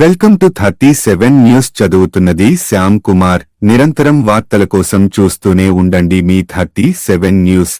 Welcome to thirty seven news చదువుతున్నది శ్యామ్ కుమార్. నిరంతరం వార్తల కోసం చూస్తూనే ఉండండి మీ థర్టీ సెవెన్ న్యూస్.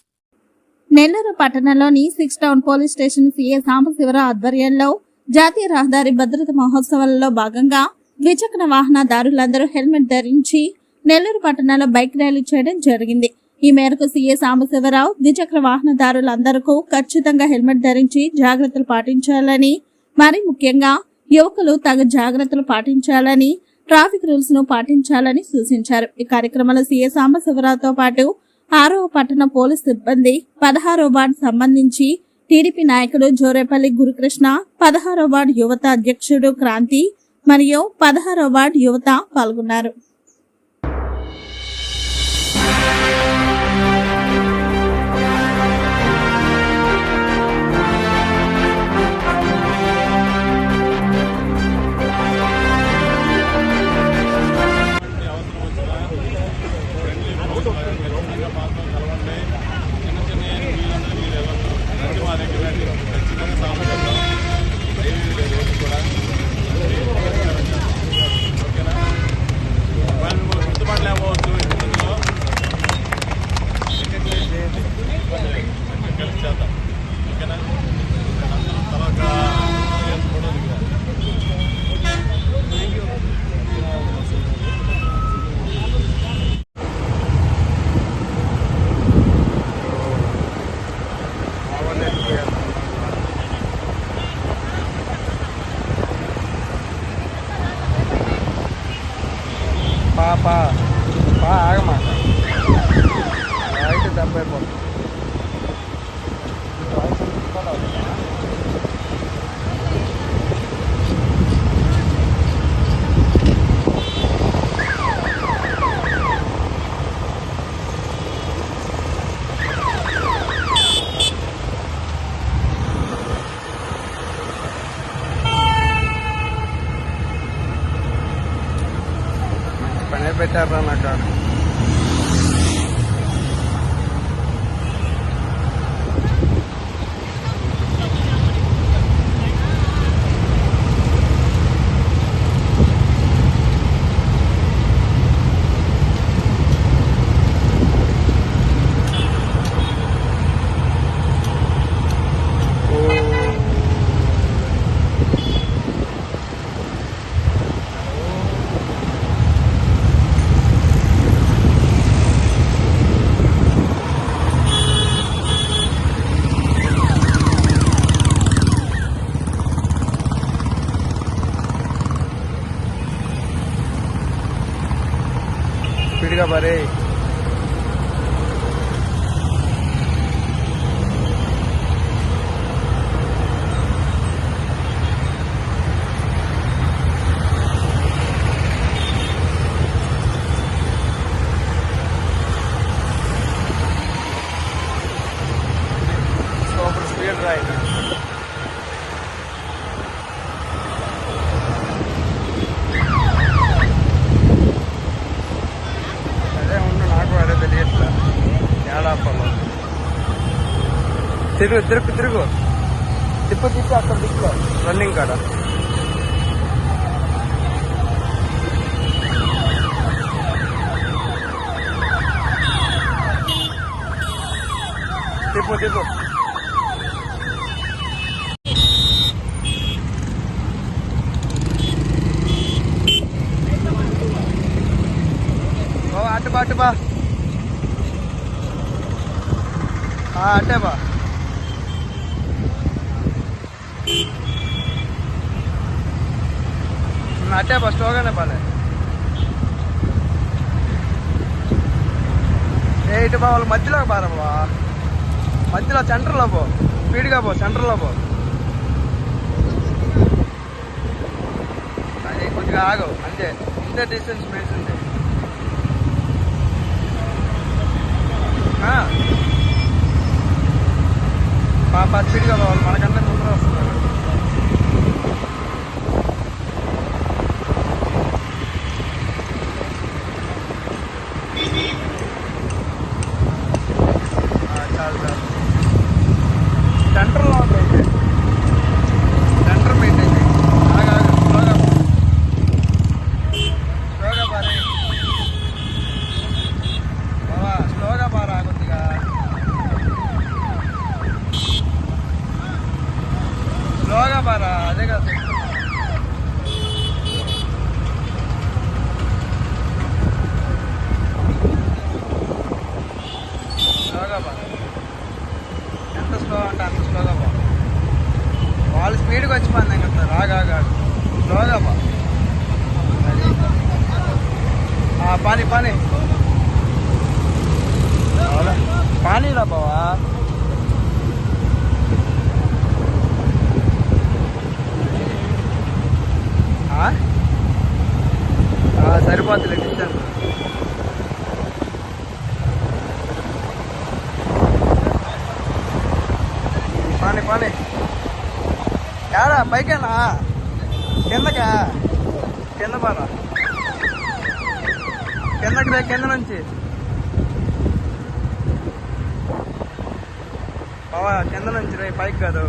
నెల్లూరు పట్టణంలోని six town police station CA Sambasivarao ఆధ్వర్యంలో జాతీయ రహదారి భద్రత మహోత్సవాలలో భాగంగా ద్విచక్ర వాహనదారులందరూ హెల్మెట్ ధరించి నెల్లూరు పట్టణంలో బైక్ ర్యాలీ చేయడం జరిగింది. ఈ మేరకు సీఏ సాంబశివరావు ద్విచక్ర వాహనదారులందరికీ ఖచ్చితంగా హెల్మెట్ ధరించి జాగ్రత్తలు పాటించాలని మరి ముఖ్యంగా యువకులు తగు జాగ్రత్తలు పాటించాలని ట్రాఫిక్ రూల్స్ను పాటించాలని సూచించారు. ఈ కార్యక్రమంలో సీఏ సాంబశివరావుతో పాటు ఆరవ పట్టణ పోలీస్ సిబ్బంది పదహారో వార్డు సంబంధించి టీడీపీ నాయకుడు జోరేపల్లి గురుకృష్ణ పదహారో వార్డు యువత అధ్యక్షుడు క్రాంతి మరియు పదహారో వార్డు యువత పాల్గొన్నారు. పనే పెట్టారా నాకు స్పీడ్గా తిరుగు తిరుగు తిరుగు తిప్పు తిప్పు అక్కడ దిక్కులో రన్నింగ్ కాడ తిప్పు తిప్పు ఓ అటు బా అటు బా ఆ, అట్టే బా అట్టే బా స్లోగానే బాలే ఏ ఇటు బా వాళ్ళు మధ్యలో బారా మధ్యలో సెంటర్లో పో స్పీడ్గా పో సెంటర్లో పో అది కొద్దిగా ఆగు అంతే ఇంత డిస్టెన్స్ మెడిసింది పాప స్పీడ్గా పోవాలి మనకంటే ముందర వస్తున్నారు Okay. వాళ్ళు స్పీడ్గా వచ్చి పని కదా రాగా స్లోగా బా అది. ఆ, పానీ పానీ అవునా? పానీరా బావా ఆ? ఆ, సరిపోతుంది డిస్టెన్స్ పానీ పానీ ఏడా పైకేనా? కిందకా? కింద పారా కిందకి రే కింద నుంచి. బావా కింద నుంచి రే పైకి కాదు.